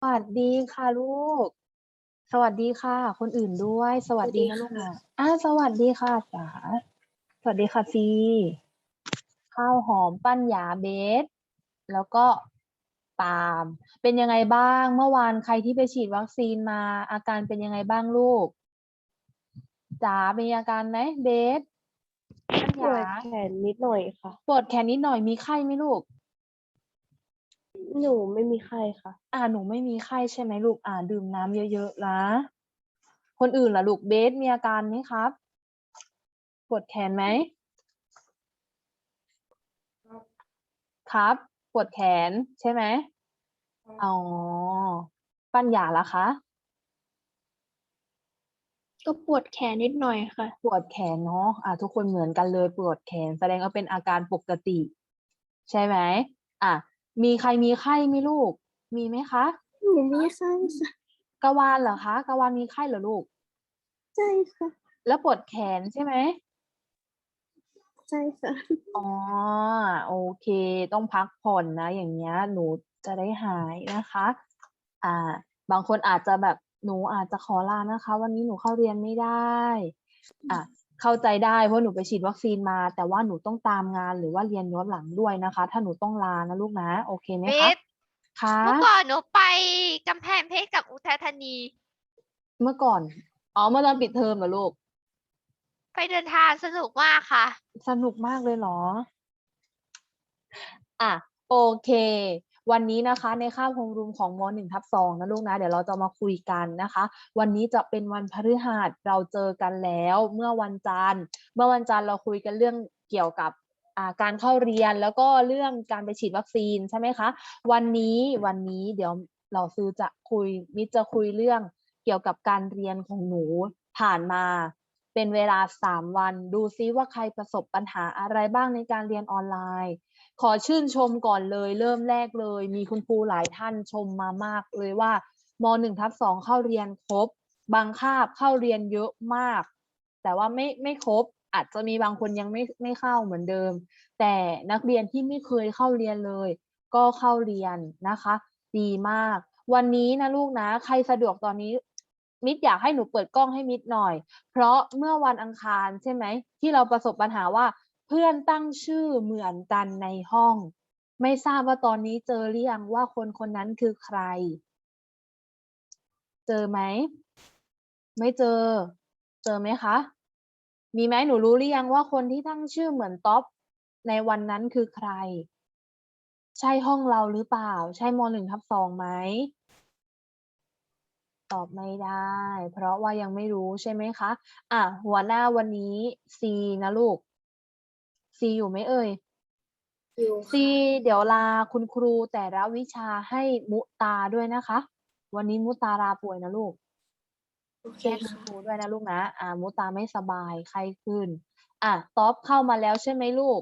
สวัสดีค่ะลูก สวัสดีค่ะ คนอื่นด้วย สวัสดีนะสลูวักสดีนะค่ะอ่าสวัสดีค่ะจ๋าสวัสดีค่ะซีข้าวหอมปั้นหยาเบส แล้วก็ปาล์มเป็นยังไงบ้าง เมื่อวานใครที่ไปฉีดวัคซีนมา อาการเป็นยังไงบ้างลูกจ๋ามีอาการไหมเบสปั้นหปวดยาแขนนิดหน่อยค่ะ ปวดแขนนิดหน่อยมีไข้ไหมลูก หนูไม่มีไข้ค่ะ อ่าหนูไม่มีไข้ใช่ไหมลูกอ่าดื่มน้ำเยอะๆนะ คนอื่นล่ะลูกเบสมีอาการไหมครับ ปวดแขนไหมครับ ปวดแขนใช่ไหมอ๋อปัญญาล่ะคะ ก็ปวดแขนนิดหน่อยค่ะ ปวดแขนเนาะอ่าทุกคนเหมือนกันเลยปวดแขนแสดงว่าเป็นอาการปกติ ใช่ไหมอะ มีใครมีไข้ไหมลูก มีไหมคะหนูมีไข้ค่ะกะวานเหรอคะกะวานมีไข้เหรอลูก ใช่ค่ะแล้วปวดแขนใช่ไหมใช่ค่ะอ๋อโอเค ต้องพักผ่อนนะ อย่างเงี้ยหนูจะได้หายนะคะ อ่า บางคนอาจจะแบบหนูอาจจะขอลานะคะ วันนี้หนูเข้าเรียนไม่ได้ อะ เข้าใจได้เพราะหนูไปฉีดวัคซีนมา แต่ว่าหนูต้องตามงานหรือว่าเรียนย้อนหลังด้วยนะคะ ถ้าหนูต้องลานะลูกนะ โอเคไหมเบคะสคะเมื่อก่อนหนูไปกำแพงเพชรกับอุทัยธานี เมื่อก่อนอ๋อเมื่อตอนปิดเทอมเหรอลูก ไปเดินทางสนุกมากค่ะ สนุกมากเลยเหรอ อะ โอเค วันนี้นะคะในค่าบโฮมรูมของมหนึ่งทับสองนะลูกนะ เดี๋ยวเราจะมาคุยกันนะคะ วันนี้จะเป็นวันพฤหัสเราเจอกันแล้วเมื่อวันจันทร์ เมื่อวันจันทร์เราคุยกันเรื่องเกี่ยวกับการเข้าเรียนแล้วก็เรื่องการไปฉีดวัคซีนใช่ไหมคะ วันนี้วันนี้เดี๋ยวเราซื้อจะคุยมิตรจะคุยเรื่องเกี่ยวกับการเรียนของหนูผ่านมาเป็นเวลาสามวัน ดูซิว่าใครประสบปัญหาอะไรบ้างในการเรียนออนไลน์ ขอชื่นชมก่อนเลย เริ่มแรกเลย มีคุณครูหลายท่านชมมามากเลยว่ามหนึ่งทับสองเข้าเรียนครบ บางคาบเข้าเรียนเยอะมาก แต่ว่าไม่ไม่ครบ อาจจะมีบางคนยังไม่ไม่เข้าเหมือนเดิม แต่นักเรียนที่ไม่เคยเข้าเรียนเลย ก็เข้าเรียนนะคะ ดีมาก วันนี้นะลูกนะ ใครสะดวกตอนนี้มิตรอยากให้หนูเปิดกล้องให้มิตรหน่อย เพราะเมื่อวันอังคารใช่ไหมที่เราประสบปัญหาว่า เพื่อนตั้งชื่อเหมือนกันในห้อง ไม่ทราบว่าตอนนี้เจอหรือยังว่าคนคนนั้นคือใคร เจอไหม ไม่เจอ เจอไหมคะ มีไหมหนูรู้หรือยังว่าคนที่ตั้งชื่อเหมือนท็อปในวันนั้นคือใคร ใช่ห้องเราหรือเปล่า ใช่มหนึ่งทับสองไหมตอบไม่ได้ เพราะว่ายังไม่รู้ใช่ไหมคะ อะ หัวหน้าวันนี้ซีนะลูก ซีอยู่ไหมเอ่ยอยู่ซีเดี๋ยวลาคุณครูแต่ละวิชาให้มุตาด้วยนะคะ วันนี้มุตาลาป่วยนะลูกโอเคแจ้งคุณค่ะครูด้วยนะลูกนะ อ่า มุตาไม่สบายไข้ขึ้น อะท็อปเข้ามาแล้วใช่ไหมลูก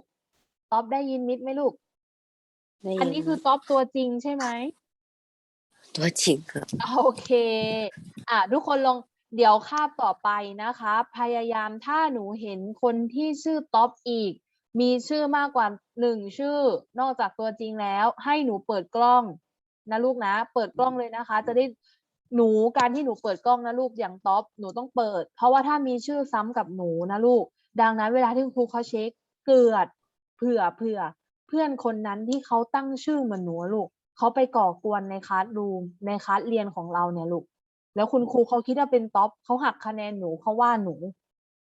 ท็อปได้ยินมิดไหมลูก อันนี้คือท็อปตัวจริงใช่ไหม ตัวจริงครับ โอเค อะทุกคนลองเดี๋ยวคาบต่อไปนะคะ พยายามถ้าหนูเห็นคนที่ชื่อท็อปอีก มีชื่อมากกว่าหนึ่งชื่อ นอกจากตัวจริงแล้ว ให้หนูเปิดกล้องนะลูกนะ เปิดกล้องเลยนะคะ จะได้หนูการที่หนูเปิดกล้องนะลูกอย่างท็อปหนูต้องเปิด เพราะว่าถ้ามีชื่อซ้ำกับหนูนะลูก ดังนั้นเวลาที่ครูเขาเช็คเกิดเผื่อเผื่อ เพื่อนคนนั้นที่เขาตั้งชื่อเหมือนหนูอะลูกเขาไปก่อกวนในคลาสรูมในคลาสเรียนของเราเนี่ยลูกแล้วคุณครูเขาคิดว่าเป็นท็อปเขาหักคะแนนหนูเขาว่าหนู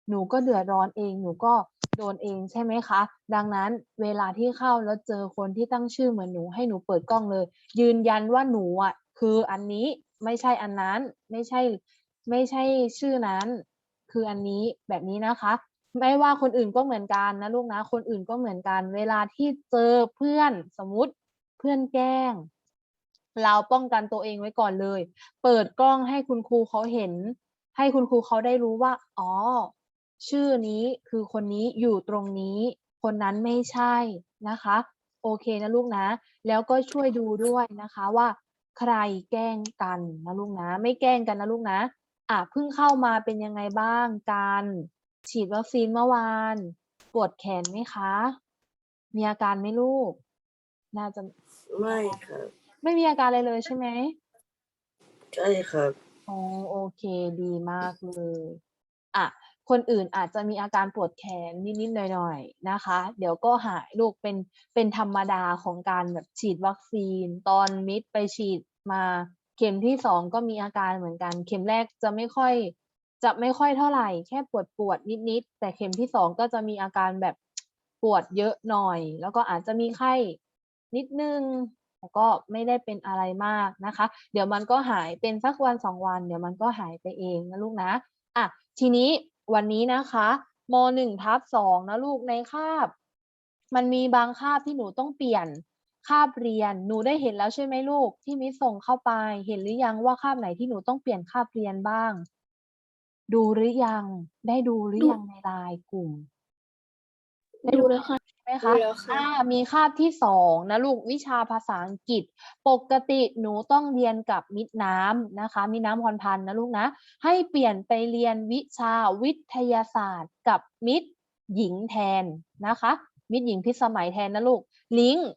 หนูก็เดือดร้อนเองหนูก็โดนเองใช่ไหมคะ ดังนั้นเวลาที่เข้าแล้วเจอคนที่ตั้งชื่อเหมือนหนูให้หนูเปิดกล้องเลย ยืนยันว่าหนูอะคืออันนี้ไม่ใช่อันนั้น ไม่ใช่ไม่ใช่ชื่อนั้น คืออันนี้แบบนี้นะคะ ไม่ว่าคนอื่นก็เหมือนกันนะลูกนะ คนอื่นก็เหมือนกัน เวลาที่เจอเพื่อนสมมติเพื่อนแกล้ง เราป้องกันตัวเองไว้ก่อนเลย เปิดกล้องให้คุณครูเขาเห็น ให้คุณครูเขาได้รู้ว่า อ๋อ ชื่อนี้คือคนนี้อยู่ตรงนี้ คนนั้นไม่ใช่นะคะ โอเคนะลูกนะ แล้วก็ช่วยดูด้วยนะคะว่า ใครแกล้งกันนะลูกนะ ไม่แกล้งกันนะลูกนะอะเพิ่งเข้ามาเป็นยังไงบ้างการฉีดวัคซีนเมื่อวานปวดแขนไหมคะ มีอาการไหมลูก น่าจะไม่ค่ะไม่มีอาการอะไรเลยใช่ไหมใช่ครับอ๋อโอเคดีมากเลย อะ คนอื่นอาจจะมีอาการปวดแขนนิดๆหน่อยๆนะคะ เดี๋ยวก็หายลูกเป็นเป็นธรรมดาของการแบบฉีดวัคซีน ตอนมิดไปฉีดมาเข็มที่สองก็มีอาการเหมือนกัน เข็มแรกจะไม่ค่อยจะไม่ค่อยเท่าไหร่ แค่ปวดปวดนิดๆแต่เข็มที่สองก็จะมีอาการแบบปวดเยอะหน่อย แล้วก็อาจจะมีไข้นิดนึงแต่ก็ไม่ได้เป็นอะไรมากนะคะ เดี๋ยวมันก็หายเป็นสักวันสองวัน เดี๋ยวมันก็หายไปเองนะลูกนะอะทีนี้ วันนี้นะคะมหนึ่งทับสองนะลูกในคาบ มันมีบางคาบที่หนูต้องเปลี่ยนคาบเรียนหนูได้เห็นแล้วใช่ไหมลูก ที่มิสส่งเข้าไปเห็นหรือยังว่าคาบไหนที่หนูต้องเปลี่ยนคาบเรียนบ้าง ดูหรือยัง ได้ดูหรือยังในไลน์กลุ่ม ได้ดูแล้วค่ะ มคะดูแล้วค่ะอ่ามีคาบที่สองนะลูกวิชาภาษาอังกฤษ ปกติหนูต้องเรียนกับมิตรน้ำนะคะ มิตรน้ำพรพันธ์นะลูกนะ ให้เปลี่ยนไปเรียนวิชาวิทยาศาสตร์กับมิตรหญิงแทนนะคะ มิตรหญิงพิสมัยแทนนะลูก ลิงก์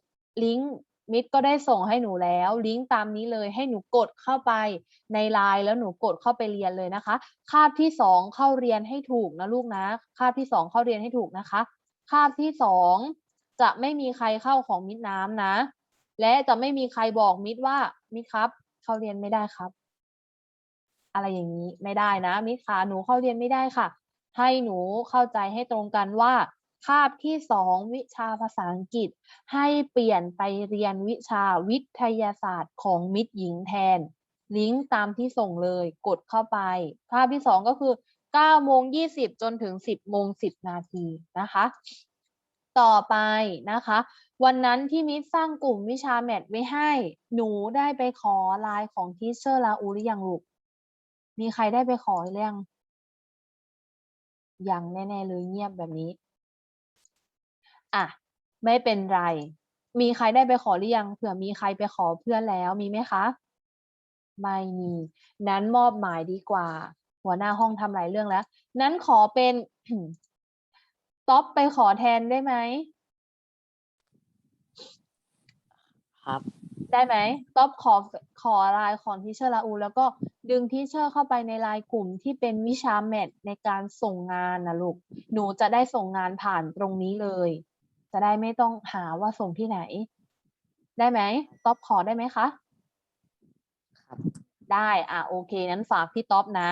ลิงก์มิตรก็ได้ส่งให้หนูแล้ว ลิงก์ตามนี้เลยให้หนูกดเข้าไปในไลน์แล้วหนูกดเข้าไปเรียนเลยนะคะ คาบที่สองเข้าเรียนให้ถูกนะลูกนะ คาบที่สองเข้าเรียนให้ถูกนะคะ คาบที่สองจะไม่มีใครเข้าของมิตรน้ำนะ และจะไม่มีใครบอกมิตรว่ามิตรครับ เข้าเรียนไม่ได้ครับ อะไรอย่างนี้ไม่ได้นะ มิตรคะหนูเข้าเรียนไม่ได้ค่ะ ให้หนูเข้าใจให้ตรงกันว่าคาบที่สองวิชาภาษาอังกฤษ ให้เปลี่ยนไปเรียนวิชาวิทยาศาสตร์ของมิตรหญิงแทน ลิงก์ตามที่ส่งเลยกดเข้าไปคาบที่สองก็คือ 9โมง20 จนถึง 10โมง10 นาทีนะคะ ต่อไปนะคะ วันนั้นที่มิตรสร้างกลุ่มวิชาแมทไว้ให้ หนูได้ไปขอไลน์ของทีเชอร์ลาอูหรือยังลูก มีใครได้ไปขอหรือยังยังแน่ๆเลยเงียบแบบนี้ อะ ไม่เป็นไร มีใครได้ไปขอหรือยัง เผื่อมีใครไปขอเพื่อนแล้วมีไหมคะ ไม่มี นั้นมอบหมายดีกว่า หัวหน้าห้องทำหลายเรื่องแล้ว นั้นขอเป็นต๊อปไปขอแทนได้ไหมครับ ได้ไหมต๊อปขอขอไลน์ของทิเชอร์ลาอู แล้วก็ดึงทิเชอร์เข้าไปในไลน์กลุ่มที่เป็นวิชาแมทในการส่งงานนะลูก หนูจะได้ส่งงานผ่านตรงนี้เลย จะได้ไม่ต้องหาว่าส่งที่ไหน ได้ไหมต๊อปขอได้ไหมคะ ครับ ได้ อะโอเค นั้นฝากพี่ต๊อปนะ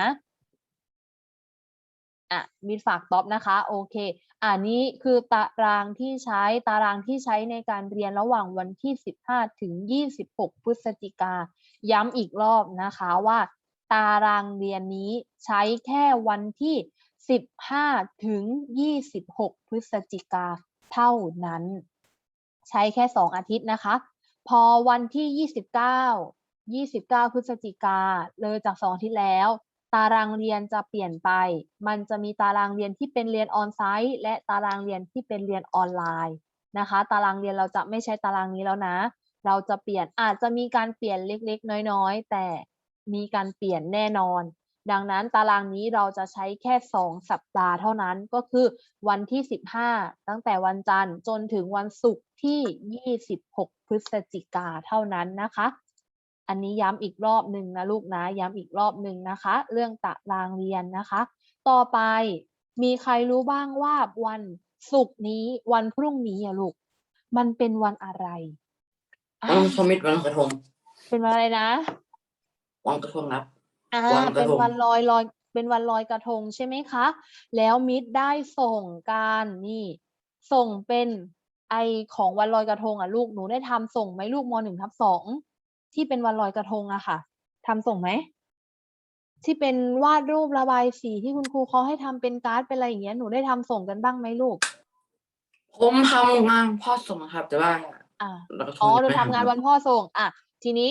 อะมีฝากตอปนะคะ โอเคอันนี้คือตารางที่ใช้ตารางที่ใช้ในการเรียนระหว่างวันที่ 15 ถึง 26 พฤศจิกา ย้ำอีกรอบนะคะว่า ตารางเรียนนี้ใช้แค่วันที่ 15 ถึง 26 พฤศจิกาเท่านั้น ใช้แค่ 2 อาทิตย์นะคะ พอวันที่ 29 29 พฤศจิกาเลยจาก 2 อาทิตย์แล้ว ตารางเรียนจะเปลี่ยนไป มันจะมีตารางเรียนที่เป็นเรียนออนไซต์และตารางเรียนที่เป็นเรียนออนไลน์นะคะ ตารางเรียนเราจะไม่ใช้ตารางนี้แล้วนะ เราจะเปลี่ยนอาจจะมีการเปลี่ยนเล็กๆ น้อยๆ แต่มีการเปลี่ยนแน่นอน ดังนั้นตารางนี้เราจะใช้แค่ 2 สัปดาห์เท่านั้นก็คือวันที่ 15 ตั้งแต่วันจันทร์จนถึงวันศุกร์ที่ 26 พฤศจิกาเท่านั้นนะคะ อันนี้ย้ำอีกรอบหนึ่งนะลูกนะย้ำอีกรอบหนึ่งนะคะ เรื่องตารางเรียนนะคะ ต่อไปมีใครรู้บ้างว่าวันศุกร์นี้วันพรุ่งนี้อะลูก มันเป็นวันอะไรอะวันคอมมิตวันกระทงเป็นวันอะไรนะวันกระทงครับอ่าวันกระเป็นทงวันลอยลอยเป็นวันลอยกระทงใช่ไหมคะ แล้วมิตรได้ส่งการนี่ส่งเป็นไอของวันลอยกระทงอะลูกหนูได้ทำส่งไหมลูกมหนึ่งทับสอง ที่เป็นวันลอยกระทงอะค่ะทำส่งไหมที่เป็นวาดรูประบายสีที่คุณครูเขาให้ทำเป็นการ์ดเป็นอะไรอย่างเงี้ยหนูได้ทำส่งกันบ้างไหมลูก ผมทำงานพ่อส่งครับ แต่ว่าอ่าลอยกระทงอ๋อยังเราไม่ทำงานวันพ่อส่ง อะ ทีนี้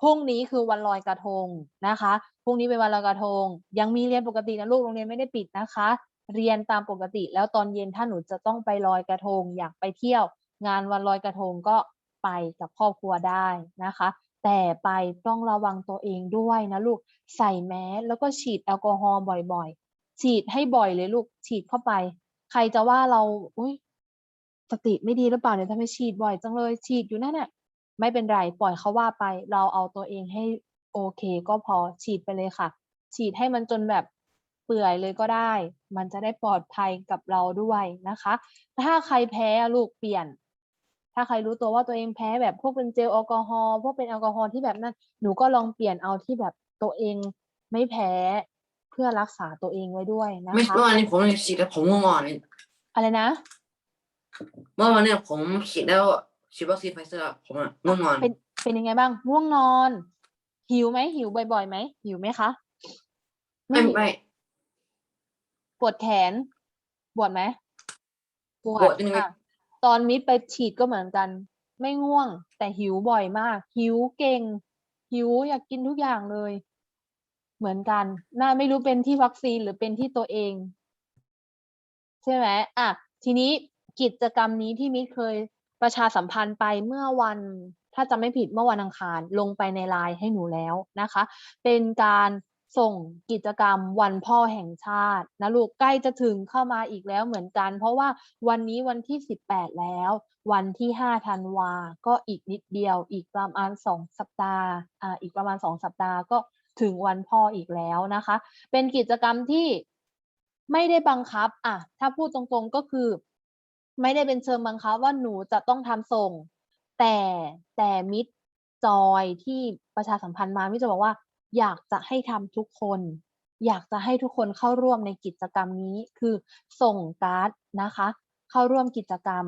พรุ่งนี้คือวันลอยกระทงนะคะพรุ่งนี้เป็นวันลอยกระทง ยังมีเรียนปกตินะลูกโรงเรียนไม่ได้ปิดนะคะ เรียนตามปกติ แล้วตอนเย็นถ้าหนูจะต้องไปลอยกระทง อยากไปเที่ยว งานวันลอยกระทงก็ไปกับครอบครัวได้นะคะ แต่ไปต้องระวังตัวเองด้วยนะลูก ใส่แมสแล้วก็ฉีดแอลกอฮอล์บ่อยๆ ฉีดให้บ่อยเลยลูก ฉีดเข้าไป ใครจะว่าเราอุ้ยสติไม่ดีหรือเปล่าเนี่ยทำไมฉีดบ่อยจังเลย ฉีดอยู่นั่นน่ะ ไม่เป็นไร ปล่อยเขาว่าไป เราเอาตัวเองให้โอเค ก็พอ ฉีดไปเลยค่ะ ฉีดให้มันจนแบบเปื่อยเลยก็ได้ มันจะได้ปลอดภัยกับเราด้วยนะคะ ถ้าใครแพ้ลูกเปลี่ยน ถ้าใครรู้ตัวว่าตัวเองแพ้แบบพวกเป็นเจลแอลกอฮอล์พวกเป็นแอลกอฮอล์ที่แบบนั้น หนูก็ลองเปลี่ยนเอาที่แบบตัวเองไม่แพ้เพื่อรักษาตัวเองไว้ด้วยนะไม่คะเมื่อวานนี้ผมฉีดแล้วผมง่วงนอนนี่อะไรนะ เมื่อวานเนี่ยผมฉีดแล้วฉีดวัคซีนไฟเซอร์อะผมอะง่วงนอนเป็นเป็นยังไงบ้างง่วงนอน หิวไหมหิวบ่อยๆไหมหิวไหมคะไม่หิวไม่ปวดแขนปวดไหมปวปวดนิดนึงอะ ตอนมิดไปฉีดก็เหมือนกัน ไม่ง่วง แต่หิวบ่อยมาก หิวเก่ง หิวอยากกินทุกอย่างเลย เหมือนกัน น่าไม่รู้เป็นที่วัคซีนหรือเป็นที่ตัวเอง ใช่ไหมอะทีนี้กิจกรรมนี้ที่มิตรเคยประชาสัมพันธ์ไปเมื่อวัน ถ้าจำไม่ผิดเมื่อวันอังคารลงไปในไลน์ให้หนูแล้วนะคะ เป็นการ ส่งกิจกรรมวันพ่อแห่งชาตินะลูกใกล้จะถึงเข้ามาอีกแล้วเหมือนกัน เพราะว่าวันนี้วันที่สิบแปดแล้ว วันที่ห้าธันวาก็อีกนิดเดียว อีกประมาณสองสัปดาห์อ่าอีกประมาณสองสัปดาห์ก็ถึงวันพ่ออีกแล้วนะคะ เป็นกิจกรรมที่ไม่ได้บังคับอะถ้าพูดตรงๆก็คือ ไม่ได้เป็นเชิงบังคับว่าหนูจะต้องทำส่ง แต่แต่มิตรจอยที่ประชาสัมพันธ์มามิจะบอกว่า อยากจะให้ทำทุกคน อยากจะให้ทุกคนเข้าร่วมในกิจกรรมนี้คือส่งการ์ดนะคะ เข้าร่วมกิจกรรม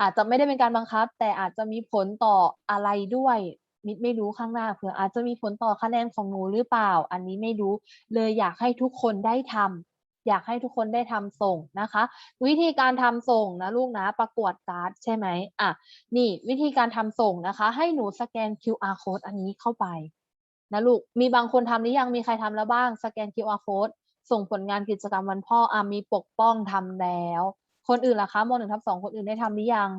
อาจจะไม่ได้เป็นการบังคับ แต่อาจจะมีผลต่ออะไรด้วยมิตรไม่รู้ข้างหน้าเผื่ออาจจะมีผลต่อคะแนนของหนูหรือเปล่า อันนี้ไม่รู้เลยอยากให้ทุกคนได้ทำอยากให้ทุกคนได้ทำส่งนะคะ วิธีการทำส่งนะลูกนะประกวดการ์ดใช่ไหมอะนี่วิธีการทำส่งนะคะ ให้หนูสแกน QR code อันนี้เข้าไป นะลูก มีบางคนทำหรือยังมีใครทำแล้วบ้าง สแกน QR code ส่งผลงานกิจกรรมวันพ่ออะมีปกป้องทำแล้ว คนอื่นล่ะคะมหนึ่งทับสองคนอื่นได้ทำหรือยัง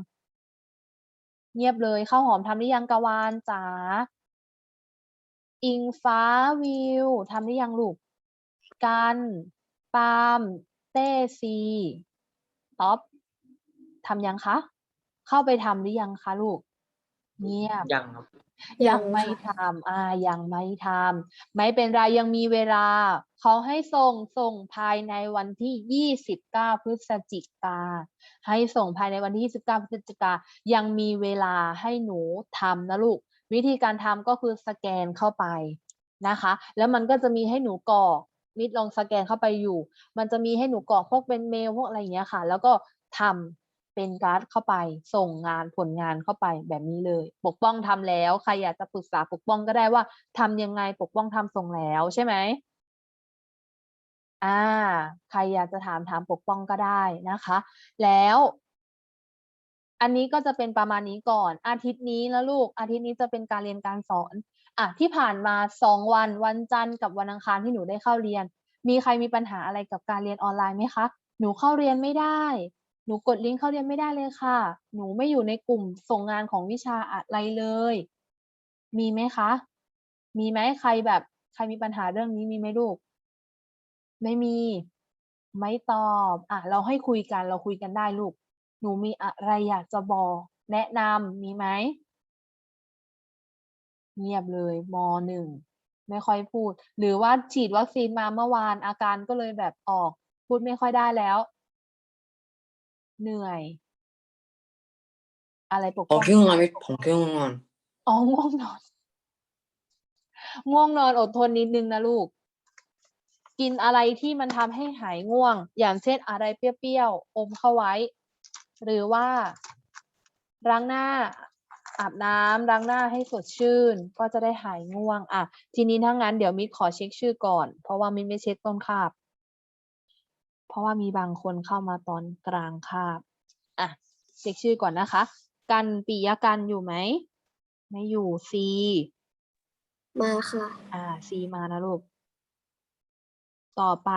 เงียบเลยข้าวหอมทำหรือยังกวานจ๋าอิงฟ้าวิวทำหรือยังลูก กันปามเต้ซีท็อปทำยังคะ เข้าไปทำหรือยังคะลูก เงียบยังครับ ยังไม่ทำอ่า ยังไม่ทำไม่เป็นไรยังมีเวลา เขาให้ส่งส่งภายในวันที่ 29 พฤศจิกา ให้ส่งภายในวันที่ 29 พฤศจิกา ยังมีเวลาให้หนูทำนะลูก วิธีการทำก็คือสแกนเข้าไปนะคะ แล้วมันก็จะมีให้หนูกรอกมิดลองสแกนเข้าไปอยู่ มันจะมีให้หนูกรอกพวกเป็นเมลพวกอะไรอย่างเงี้ยค่ะ แล้วก็ทำ เป็นการ์ดเข้าไป ส่งงานผลงานเข้าไปแบบนี้เลย ปกป้องทำแล้วใครอยากจะปรึกษาปกป้องก็ได้ว่าทำยังไงปกป้องทำส่งแล้วใช่ไหมอ่า ใครอยากจะถามถามปกป้องก็ได้นะคะ แล้วอันนี้ก็จะเป็นประมาณนี้ก่อน อาทิตย์นี้แล้วลูก อาทิตย์นี้จะเป็นการเรียนการสอนอะที่ผ่านมาสองวันวันจันทร์กับวันอังคารที่หนูได้เข้าเรียน มีใครมีปัญหาอะไรกับการเรียนออนไลน์ไหมคะ หนูเข้าเรียนไม่ได้ หนูกดลิงก์เข้าเรียนไม่ได้เลยค่ะ หนูไม่อยู่ในกลุ่มส่งงานของวิชาอะไรเลย มีไหมคะ มีไหมใครแบบ ใครมีปัญหาเรื่องนี้มีไหมลูก ไม่มี ไม่ตอบ อะ เราให้คุยกัน เราคุยกันได้ลูก หนูมีอะไรอยากจะบอก แนะนำมีไหม เงียบเลยมหนึ่ง ไม่ค่อยพูด หรือว่าฉีดวัคซีนมาเมื่อวานอาการก็เลยแบบออก พูดไม่ค่อยได้แล้ว เหนื่อย อะไรปกผมป้องแค่ง่วงนอนไม่ผมแค่ง่วงนอนอ๋อง่วงนอน ง่วงนอนอดทนนิดนึงนะลูก กินอะไรที่มันทำให้หายง่วง อย่างเช่นอะไรเปรี้ยวๆ อมเข้าไว้ หรือว่าล้างหน้า อาบน้ำล้างหน้าให้สดชื่น ก็จะได้หายง่วง อะ ทีนี้ถ้างั้นเดี๋ยวมิดขอเช็คชื่อก่อน เพราะว่ามิดไม่เช็คต้นคาบ เพราะว่ามีบางคนเข้ามาตอนกลางคาบอะเช็คชื่อก่อนนะคะ กันปิยกันอยู่ไหม ไม่อยู่ซีมาค่ะ อ่าซีมานะลูก ต่อไป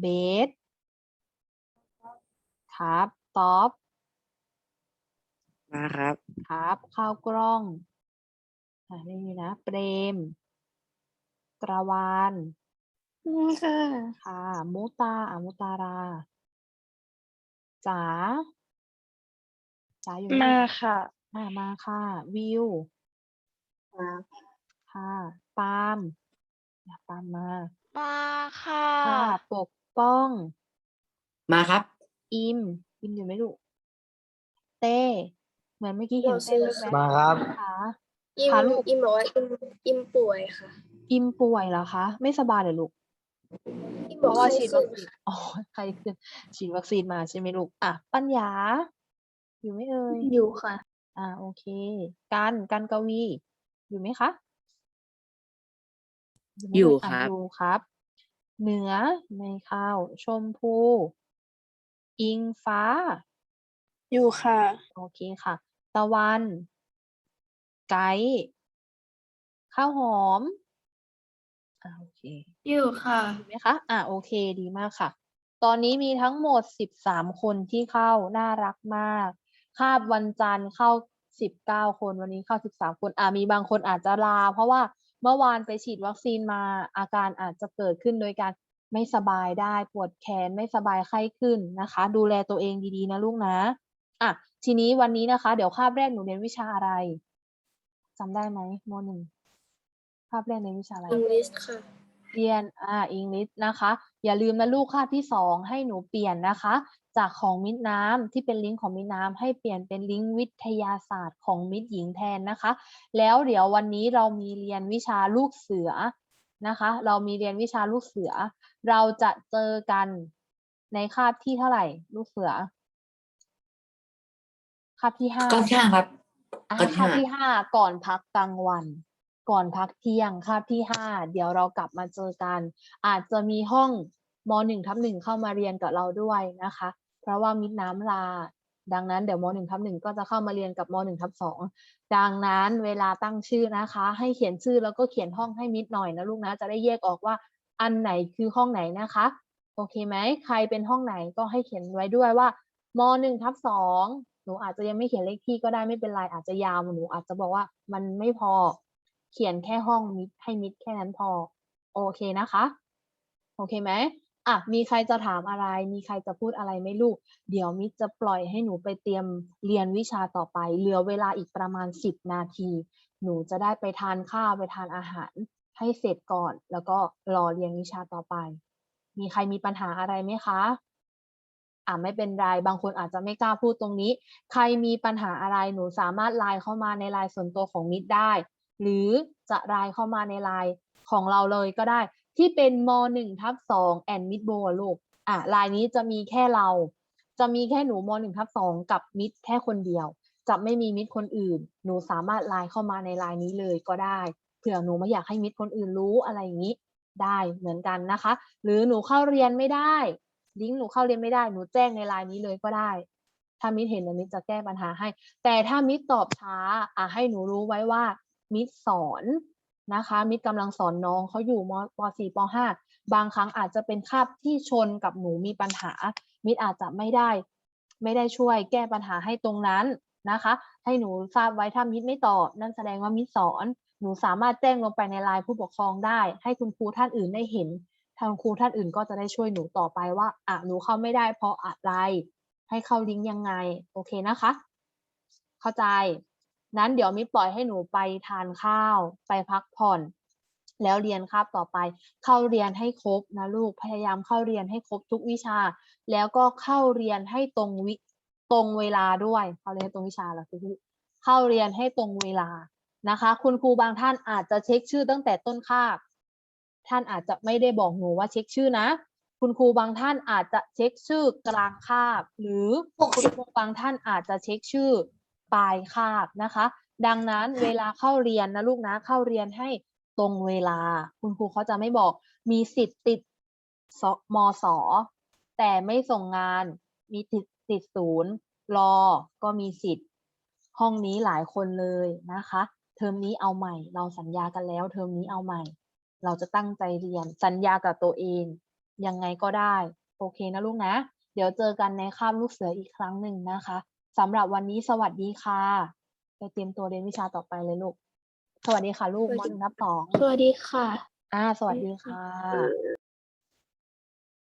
เบสครับท็อปมาครับ ครับ ข้าวกล้องอ่าไม่มีนะ เปรม กระวาน มาค่ะ ค่ะ มุตาอ่ามุตาราจ๋าจ๋าอยู่ไหมาค่ะ อ่ามาค่ะ วิวมาค่ะค่ะปาล์มอะปาล์มมามาค่ะ ค่ะปกป้อง มาครับ อิม อิมอยู่ไหมลูกเต้ เหมือนเมื่อกี้เห็นเราเต้ซื้อแว๊บๆมาครับคะอิมค่ะลูก อิมบอกว่าอิมอิมป่วยค่ะ อิมป่วยเหรอคะ ไม่สบายเหรอลูก อิมเพบอกราะว่าไข้ฉีดขึ้วันคซีนอ๋อใครคือฉีดวัคซีนมาใช่ไหมลูกอะปัญญา อยู่ไหมเอ่ยอยู่ค่ะ อ่าโอเคกันกันกวี อยู่ไหมคะไหมอยู่เอ่ครับอยู่ครับ เหนือไม่เข้าชมพู อิงฟ้า อยู่ค่ะ โอเคค่ะ ตะวัน ไกด์ข้าวหอม อ่าโอเคอยู่ค่ะ ดีไหมคะอ่าโอเคดีมากค่ะ ตอนนี้มีทั้งหมดสิบสามคนที่เข้าน่ารักมาก คาบวันจันทร์เข้าสิบเก้าคนวันนี้เข้าสิบสามคนอ่ามีบางคนอาจจะลา เพราะว่าเมื่อวานไปฉีดวัคซีนมาอาการอาจจะเกิดขึ้นโดยการไม่สบายได้ปวดแขนไม่สบายไข้ขึ้นนะคะ ดูแลตัวเองดีๆนะลูกนะอะทีนี้วันนี้นะคะ เดี๋ยวคาบแรกหนูเรียนวิชาอะไรจำได้ไหมมหนึ่ง คาบแรกในวิชาอะไรอังกฤษค่ะ เรียนอ่าอังกฤษนะคะ อย่าลืมนะลูกคาบที่สองให้หนูเปลี่ยนนะคะ จากของมิตรน้ำที่เป็นลิงก์ของมิตรน้ำให้เปลี่ยนเป็นลิงก์วิทยาศาสตร์ของมิตรหญิงแทนนะคะ แล้วเดี๋ยววันนี้เรามีเรียนวิชาลูกเสือนะคะ เรามีเรียนวิชาลูกเสือ เราจะเจอกันในคาบที่เท่าไหร่ ลูกเสือคาบที่ห้าก้อนข้างครับอ่าก้อนคาบห้าที่ห้าก่อนพักกลางวัน ก่อนพักเที่ยงคาบที่ห้าเดี๋ยวเรากลับมาเจอกัน อาจจะมีห้องมหนึ่งทับหนึ่งเข้ามาเรียนกับเราด้วยนะคะ เพราะว่ามิดน้ำลา ดังนั้นเดี๋ยวมหนึ่งทับหนึ่งก็จะเข้ามาเรียนกับมหนึ่งทับสองดังนั้นเวลาตั้งชื่อนะคะ ให้เขียนชื่อแล้วก็เขียนห้องให้มิดหน่อยนะลูกนะ จะได้แยกออกว่าอันไหนคือห้องไหนนะคะ โอเคไหม ใครเป็นห้องไหนก็ให้เขียนไว้ด้วยว่ามหนึ่งทับสองหนูอาจจะยังไม่เขียนเลขที่ก็ได้ไม่เป็นไรอาจจะยาวหนูอาจจะบอกว่ามันไม่พอ เขียนแค่ห้องมิดให้มิดแค่นั้นพอ โอเคนะคะ โอเคไหมอะมีใครจะถามอะไร มีใครจะพูดอะไรไหมลูก เดี๋ยวมิดจะปล่อยให้หนูไปเตรียมเรียนวิชาต่อไป เหลือเวลาอีกประมาณสิบนาที หนูจะได้ไปทานข้าวไปทานอาหารให้เสร็จก่อน แล้วก็รอเรียนวิชาต่อไป มีใครมีปัญหาอะไรไหมคะอ่าไม่เป็นไร บางคนอาจจะไม่กล้าพูดตรงนี้ ใครมีปัญหาอะไรหนูสามารถไลน์เข้ามาในไลน์ส่วนตัวของมิดได้ หรือจะไลน์เข้ามาในไลน์ของเราเลยก็ได้ ที่เป็นมหนึ่งทับสองแอนมิดโบลูกอะไลน์นี้จะมีแค่เรา จะมีแค่หนูมหนึ่งทับสองกับมิดแค่คนเดียว จะไม่มีมิดคนอื่น หนูสามารถไลน์เข้ามาในไลน์นี้เลยก็ได้เผื่อหนูไม่อยากให้มิดคนอื่นรู้อะไรอย่างนี้ได้เหมือนกันนะคะ หรือหนูเข้าเรียนไม่ได้ลิงก์หนูเข้าเรียนไม่ได้หนูแจ้งในไลน์นี้เลยก็ได้ ถ้ามิดเห็นมิดจะแก้ปัญหาให้ แต่ถ้ามิดตอบช้าอะให้หนูรู้ไว้ว่า มิดสอนนะคะ มิดกำลังสอนน้องเขาอยู่มป .4 ป .5 บางครั้งอาจจะเป็นคาบที่ชนกับหนูมีปัญหา มิดอาจจะไม่ได้ ไม่ได้ช่วยแก้ปัญหาให้ตรงนั้นนะคะ ให้หนูทราบไว้ถ้ามิดไม่ตอบ นั่นแสดงว่ามิดสอนหนูสามารถแจ้งลงไปในไลน์ผู้ปกครองได้ ให้คุณครูท่านอื่นได้เห็น ทางครูท่านอื่นก็จะได้ช่วยหนูต่อไปว่าอะหนูเข้าไม่ได้เพราะอะไร ให้เข้าลิงก์ยังไง โอเคนะคะ เข้าใจ นั้นเดี๋ยวมิปล่อยให้หนูไปทานข้าว ไปพักผ่อน แล้วเรียนคาบต่อไป เข้าเรียนให้ครบนะลูกพยายามเข้าเรียนให้ครบทุกวิชา แล้วก็เข้าเรียนให้ตรงวิตรงเวลาด้วยเข้าเรียนตรงวิชาเหรอคือเข้าเรียนให้ตรงเวลานะคะ คุณครูบางท่านอาจจะเช็คชื่อตั้งแต่ต้นคาบ ท่านอาจจะไม่ได้บอกหนูว่าเช็คชื่อนะ คุณครูบางท่านอาจจะเช็คชื่อกลางคาบ หรือคุณครูบางท่านอาจจะเช็คชื่อ ปลายคาบนะคะ ดังนั้นเวลาเข้าเรียนนะลูกนะเข้าเรียนให้ตรงเวลา คุณครูเขาจะไม่บอกมีสิทธิ์ติดสมสแต่ไม่ส่งงานมีติดติดศูนย์รอก็มีสิทธิ์ ห้องนี้หลายคนเลยนะคะ เทอมนี้เอาใหม่ เราสัญญากันแล้ว เทอมนี้เอาใหม่ เราจะตั้งใจเรียนสัญญากับตัวเอง ยังไงก็ได้ โอเคนะลูกนะ เดี๋ยวเจอกันในคาบลูกเสืออีกครั้งหนึ่งนะคะ สำหรับวันนี้สวัสดีค่ะ ไปเตรียมตัวเรียนวิชาต่อไปเลยลูก สวัสดีค่ะ ลูกมหนึ่งนับสองสวัสดีค่ะ อ่า สวัสดีค่ะ